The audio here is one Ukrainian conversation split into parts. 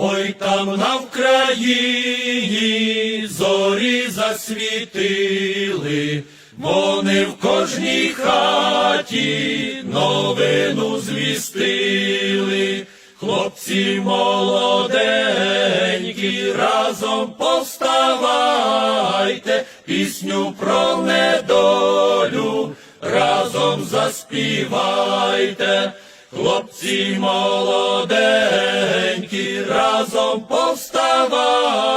Ой там на Вкраїні зорі засвітили, вони в кожній хаті новину звістили. Хлопці молоденькі, разом повставайте, пісню про недолю, разом заспівайте. Хлопці молоденькі, разом повставайте,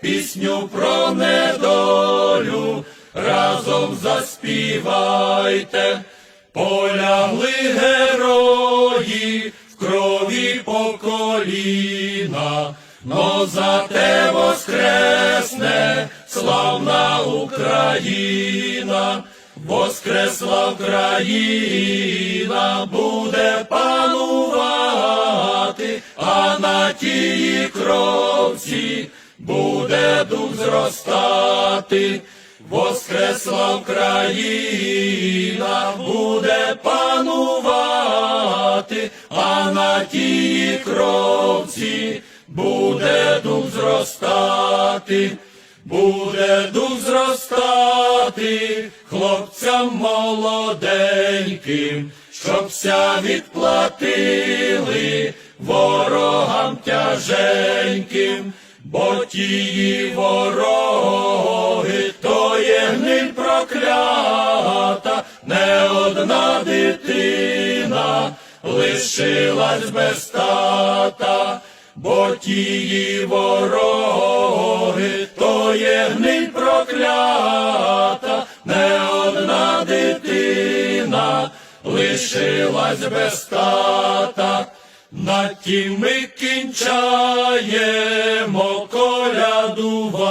пісню про недолю, разом заспівайте. Полягли герої в крові по коліна, но зате воскресне славна Україна. Воскресла Україна буде панувати, а на тій кровці буде дух зростати. Воскресла Україна буде панувати, а на тій кровці буде дух зростати. Буде дух зростати хлопцям молоденьким, щоб вся відплатили ворогам тяженьким, бо тії вороги, то є гниль проклята, не одна дитина лишилась без тата. Бо тії вороги, то є гниль проклята, дитина лишилась без тата. На тім ми кінчаємо колядувати,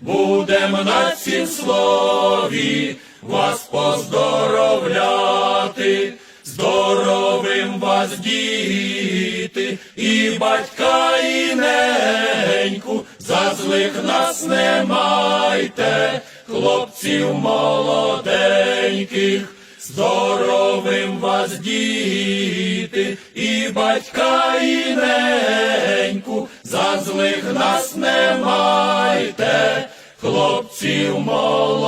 будем на цім слові вас поздоровляти. Здоровим вас діти, і батька, і неньку, за злих нас не майте, хлопців молоденьких, здоровим вас діти, і батька, і неньку, за злих нас не майте, хлопців молоденьких.